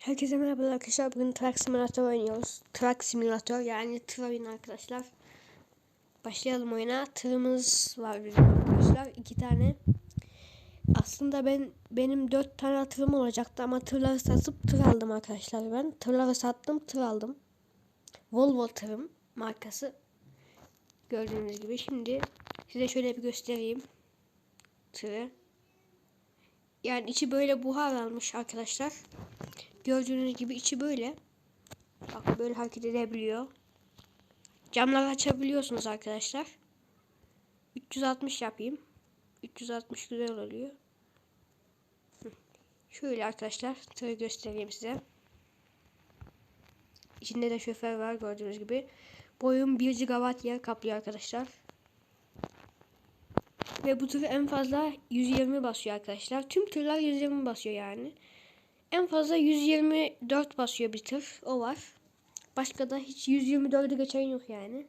Herkese merhaba arkadaşlar. Bugün Truck Simulator oynuyoruz. Truck Simulator yani tır oyunu arkadaşlar. Başlayalım oyuna. Tırımız var bizim arkadaşlar. iki tane. Aslında ben benim dört tane tırım olacaktı ama tırları satıp tır aldım arkadaşlar ben. Tırları sattım tır aldım. Volvo tırım markası. Gördüğünüz gibi. Şimdi size şöyle bir göstereyim. Tırı. Yani içi böyle buhar almış arkadaşlar. Gördüğünüz gibi içi böyle. Bak böyle hareket edebiliyor. Camları açabiliyorsunuz arkadaşlar. 360 yapayım. 360 güzel oluyor. Şöyle arkadaşlar tırı göstereyim size. İçinde de şoför var gördüğünüz gibi. Boyum 1 GB yer kaplıyor arkadaşlar. Ve bu tır en fazla 120 basıyor arkadaşlar. Tüm tırlar 120 basıyor yani. En fazla 124 basıyor bir tır. O var. Başka da hiç 124'ü geçen yok yani.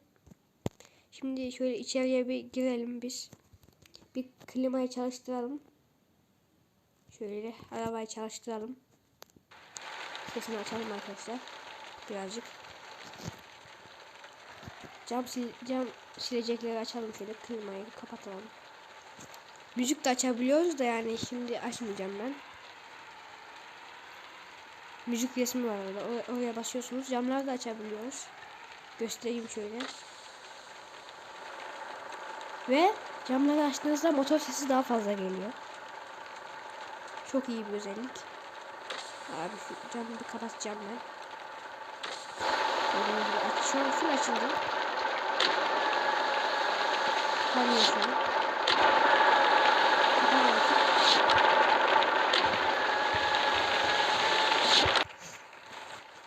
Şimdi şöyle içeriye bir girelim biz. Bir klimayı çalıştıralım. Şöyle arabayı çalıştıralım. Sesini açalım arkadaşlar. Birazcık. Cam, sil cam silecekleri açalım şöyle. Klimayı kapatalım. Müzik de açabiliyoruz da yani şimdi açmayacağım ben. Müzik resmi var orada. Or oraya basıyorsunuz. Camları da açabiliyoruz. Göstereyim şöyle. Ve camları açtığınızda motor sesi daha fazla geliyor. Çok iyi bir özellik. Abi şu camı bir kapatacağım ben. Şu an full açıldı. Kapanıyor şu an. Kapanıyor.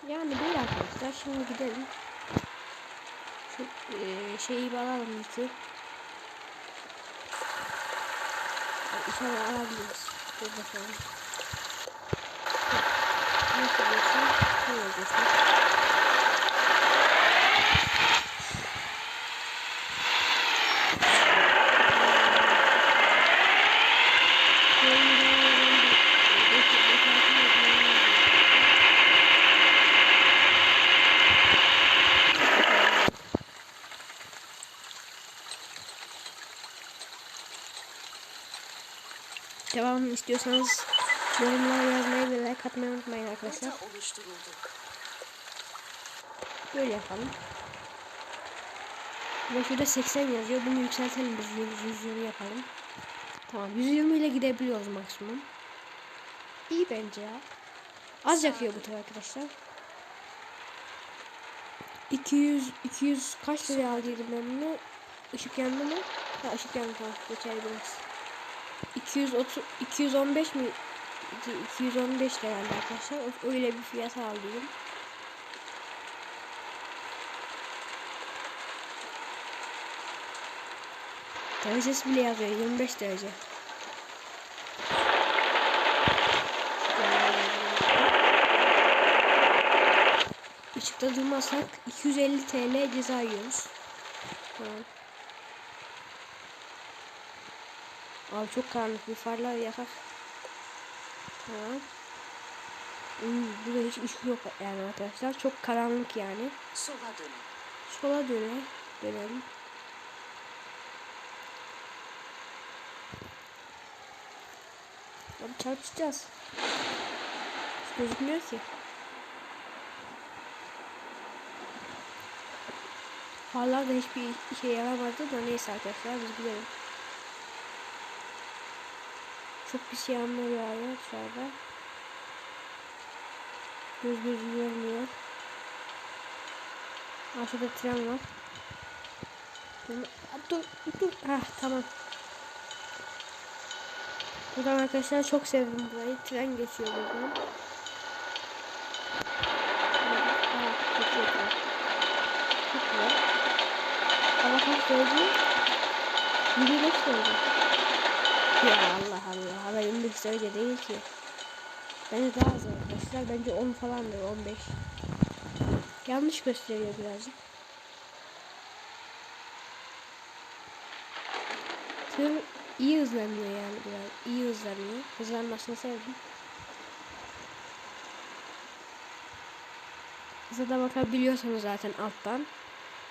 Yani böyle arkadaşlar. Şimdi gidelim. Şu e, şeyi alalım yükü. İnşallah alabiliriz. Dur bakalım. Nasıl geçsin? Şöyle geçsin. Devamını istiyorsanız yorumlara yazmayı ve like atmayı unutmayın arkadaşlar. Böyle yapalım. Ve şurada 80 yazıyor. Bunu yükseltelim biz 100, 120 yapalım. Tamam 120 ile gidebiliyoruz maksimum. İyi bence ya. Az yakıyor bu tır arkadaşlar. 200 200 kaç liraya aldıydım ben bunu? Işık yandı mı? Ha ışık yandı tamam. Geçer biraz. 230 215 mi? 215 herhalde arkadaşlar. Öyle bir fiyat aldım. Derecesi bile yazıyor 25 derece. Işıkta durmazsak 250 TL ceza yiyoruz. Tamam. Abi çok karanlık bir farlar yakar. Tamam. Hmm, burada hiç ışık yok yani arkadaşlar. Çok karanlık yani. Sola dönün. Sola dönelim. Dönelim. Abi çarpışacağız. Hiç gözükmüyor ki. Farlar da hiçbir işe yaramadı da neyse arkadaşlar biz gidelim. Çok pis yağmur yağıyor dışarıda. Göz göz görmüyor. Aşağıda tren var. Dur, dur, dur. Ah tamam. Buradan arkadaşlar çok sevdim burayı. Tren geçiyor buradan. Ama kaç derece? 25 derece. Ya Allah Hava 25 derece değil ki. Bence daha az arkadaşlar. Bence 10 falandır 15. Yanlış gösteriyor birazcık. Tır iyi hızlanıyor yani biraz. İyi hızlanıyor. Hızlanmasını sevdim. Hıza da bakabiliyorsunuz zaten alttan.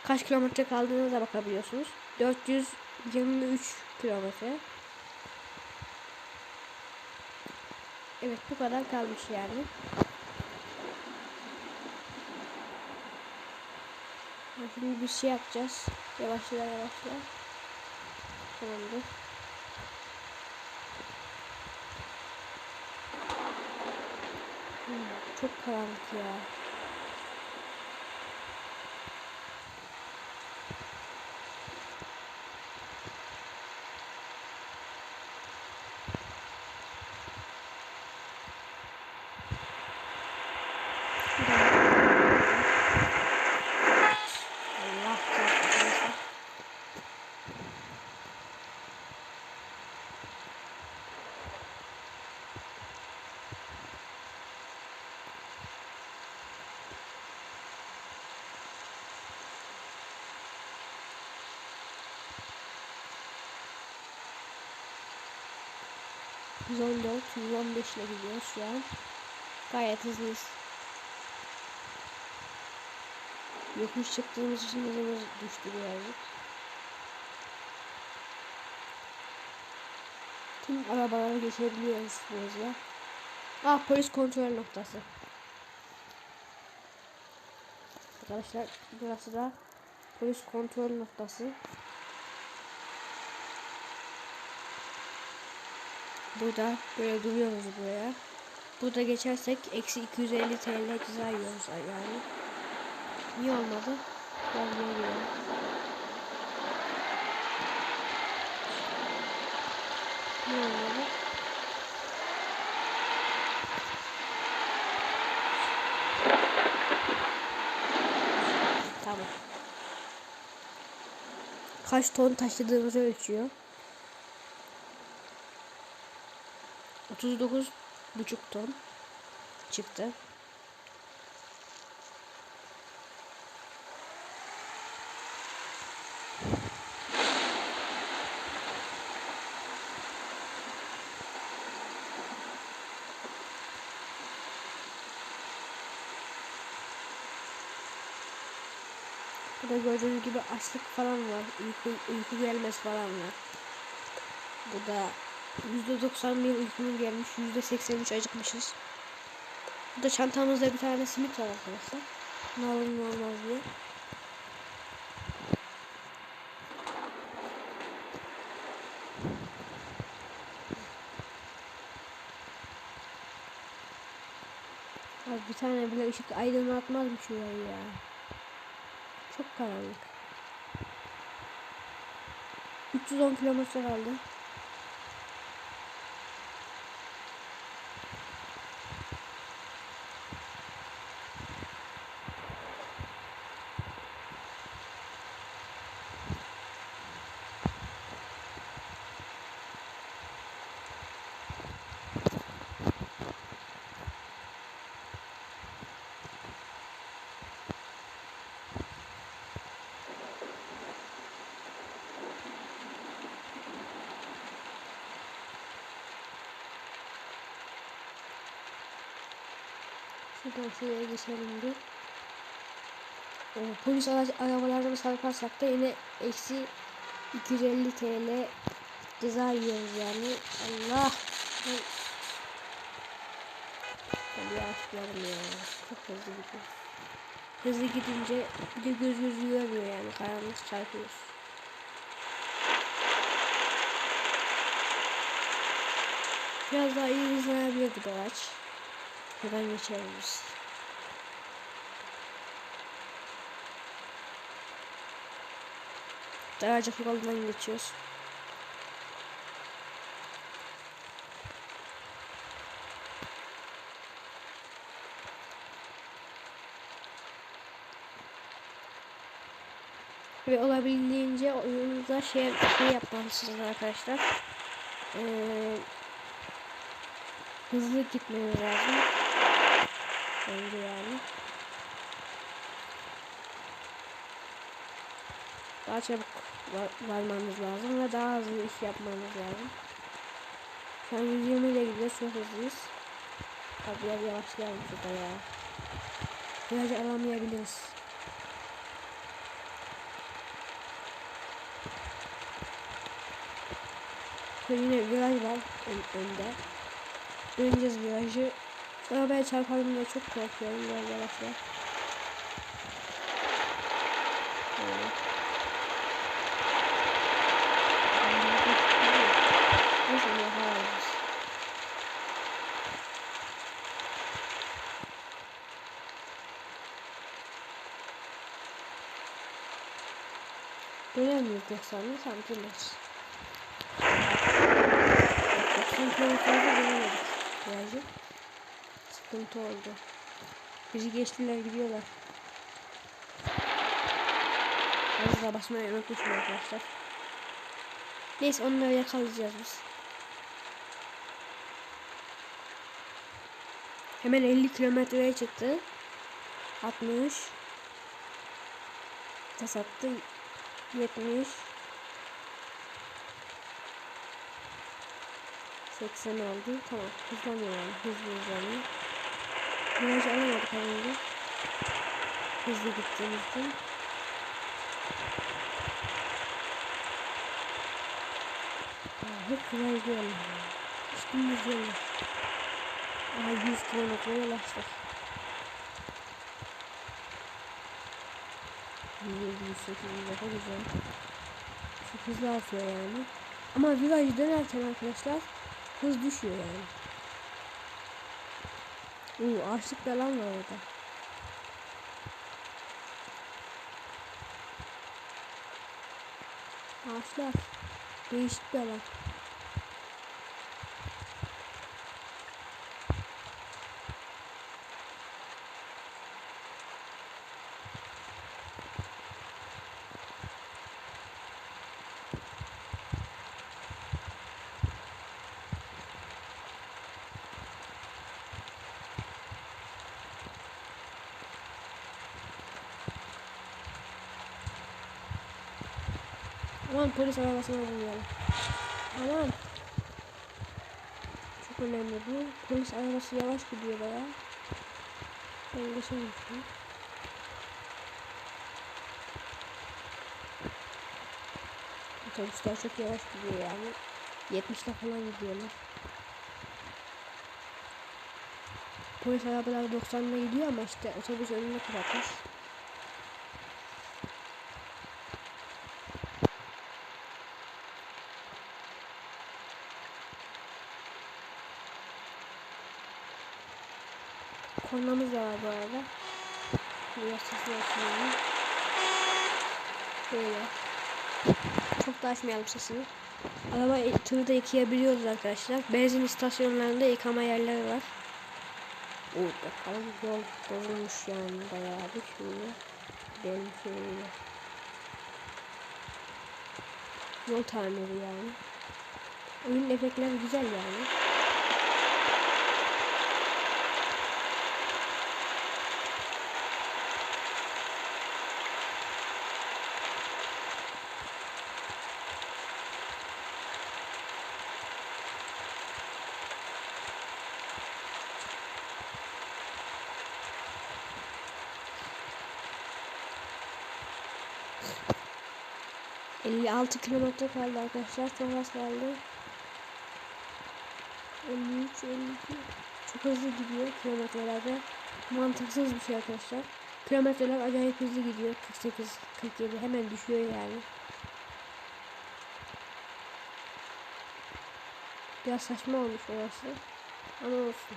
Kaç kilometre kaldığına da bakabiliyorsunuz. 423 kilometre. Evet bu kadar kalmış yani. Şimdi bir şey yapacağız. Yavaşla yavaşla. Tamamdır. Hmm, çok karanlık ya. 114, 115 ile gidiyoruz şu an. Gayet hızlıyız. Yokuş çıktığımız için hızımız düştü birazcık. Tüm arabalara geçebiliyoruz bu hızla. Ah polis kontrol noktası. Arkadaşlar burası da polis kontrol noktası. Burada böyle duruyoruz buraya. Burada geçersek eksi 250 TL ceza yiyoruz yani. Niye olmadı? Gel gel gel. Niye olmadı? Tamam. Kaç ton taşıdığımızı ölçüyor. 39 buçuk ton çıktı. Burada gördüğünüz gibi açlık falan var. Uyku, uyku gelmez falan var. Burada %91 uykunun gelmiş. %83 acıkmışız. Burada çantamızda bir tane simit var arkadaşlar. Ne olur ne olmaz diye. Abi bir tane bile ışık aydınlatmaz mı şurayı ya? Çok karanlık. 310 kilometre kaldı. Şuradan şuraya geçelim bir. O, polis araç, arabalarına çarparsak da yine eksi 250 TL ceza yiyoruz yani. Allah. Ben... Yavaşlayalım ya. Çok hızlı gidiyor. Hızlı gidince bir de göz gözü görmüyor yani. Karanlık çarpıyoruz. Biraz daha iyi hızlanabilirdi bu araç. Buradan geçeriz. Daracık yoldan geçiyoruz. Ve olabildiğince oyununuzda şey, şey yapmalısınız arkadaşlar. Ee, hızlı gitmeniz lazım. Bence yani. Daha çabuk var, varmamız lazım ve daha hızlı iş yapmamız lazım. Şu an 120 ile gidiyoruz çok hızlıyız. Abi biraz yavaşlayalım şurada ya. Virajı alamayabiliriz. Ve yine viraj var ön, önde. Döneceğiz virajı. Arabaya çarparım diye çok korkuyorum biraz yavaşla. Böyle. 90'lı tam döneriz. 90 kilometrede dönemedik. Birazcık sıkıntı oldu. Bizi geçtiler gidiyorlar. Az daha basmayı unutmuşum arkadaşlar. Neyse onları yakalayacağız biz. Hemen 50 kilometreye çıktı. 60 Tas attı 70 80 oldu. Tamam. Hızlanıyor yani. Hızlı hızlanıyor. Viraj alamadık önce. Hızlı gittiğimizden. Aa, hep viraj yol. Üstümüz yol. Aa 100 kilometreye ulaştık. 178 daha güzel. Çok hızlı atıyor yani. Ama viraj dönerken arkadaşlar hız düşüyor yani. Oo ağaçlık da lan var orada. Ağaçlar. Değişik bir alan. Aman polis arabasına vuruyorum. Aman. Çok önemli bu. Polis arabası yavaş gidiyor baya. Ben geçemiştim. Otobüsler çok yavaş gidiyor yani. 70'le falan gidiyorlar. Polis arabalar 90'la gidiyor ama işte otobüs önüne bırakmış. Kornamız var bu arada. Biraz sesini açmayalım. Böyle. Çok da açmayalım sesini. Araba tırı da yıkayabiliyoruz arkadaşlar. Benzin istasyonlarında yıkama yerleri var. Oo bakalım yol dolmuş yani bayağı bir şöyle. Gidelim şöyle. Yol tamiri yani. Oyun efektleri güzel yani. ...56 kilometre kaldı arkadaşlar. Çok az kaldı. 53, 52. Çok hızlı gidiyor kilometrelerde. Mantıksız bir şey arkadaşlar. Kilometreler acayip hızlı gidiyor. 48, 47 hemen düşüyor yani. Biraz saçma olmuş orası. Ama olsun.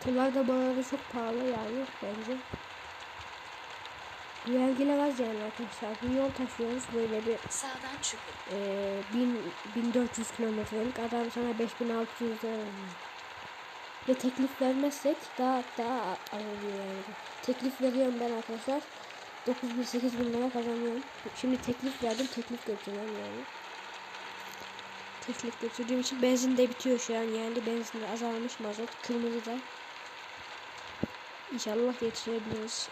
Tırlar da bu arada çok pahalı yani bence. Vergiler az yani arkadaşlar. Bir yol taşıyoruz böyle bir Sağdan çıkın. e, 1000, 1400 kilometrelik adam sana 5600 lira veriyor. Ve teklif vermezsek daha daha az oluyor yani. Teklif veriyorum ben arkadaşlar. 9000 8000 lira kazanıyorum. Şimdi teklif verdim. Teklif götürüyorum yani. Teklif götürdüğüm için benzin de bitiyor şu an yani. Benzin de azalmış mazot. Kırmızı da. İnşallah yetişebiliriz.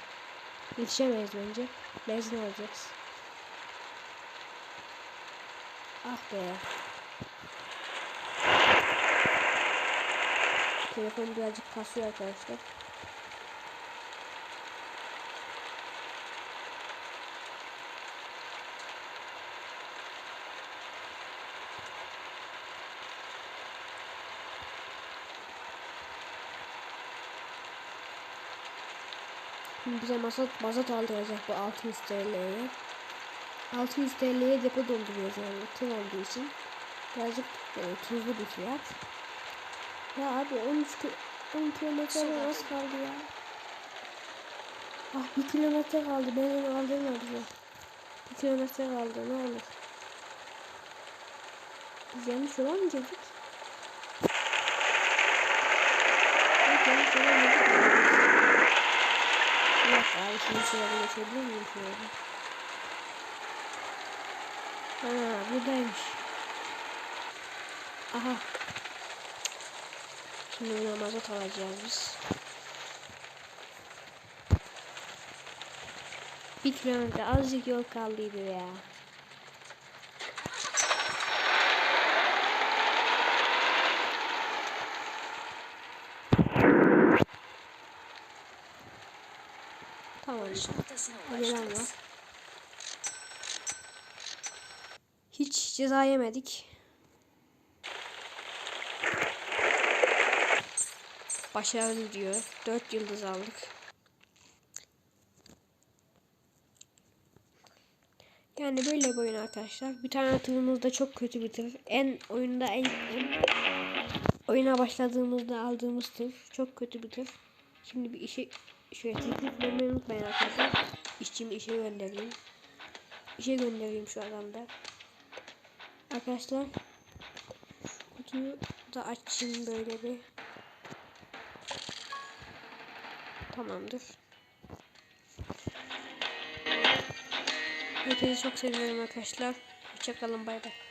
Yetişemeyiz bence. Benzin alacağız. Ah be. Telefon birazcık kasıyor arkadaşlar. Şimdi bize mazot, mazot aldıracak bu 600 TL'ye. 600 TL'ye depo dolduruyoruz yani tır olduğu için. Birazcık e, tuzlu bir fiyat. Ya abi 13 ki 10 kilometre az kaldı ya. Ah bir kilometre kaldı. Beni aldırma bize. Bir kilometre kaldı ne olur. Biz yanlış yola mı girdik? Evet yanlış yola mı girdik? Şimdi şuraya geçebilir miyim şöyle? Ha buradaymış. Aha. Şimdi buna mazot alacağız biz. Bir kilometre azıcık yol kaldıydı ya. Tamam. Var. Hiç ceza yemedik. Başarılı diyor. 4 yıldız aldık. Yani böyle bir oyun arkadaşlar. Bir tane tırımız da çok kötü bir tır. En oyunda en, en oyuna başladığımızda aldığımız tır. Çok kötü bir tır. Şimdi bir işe şöyle teklif vermeyi unutmayın arkadaşlar. İşçimi işe göndereyim. İşe göndereyim şu adamda. Arkadaşlar kutuyu da açayım böyle bir. Tamamdır. Hepinizi çok seviyorum arkadaşlar. Hoşçakalın bay bay.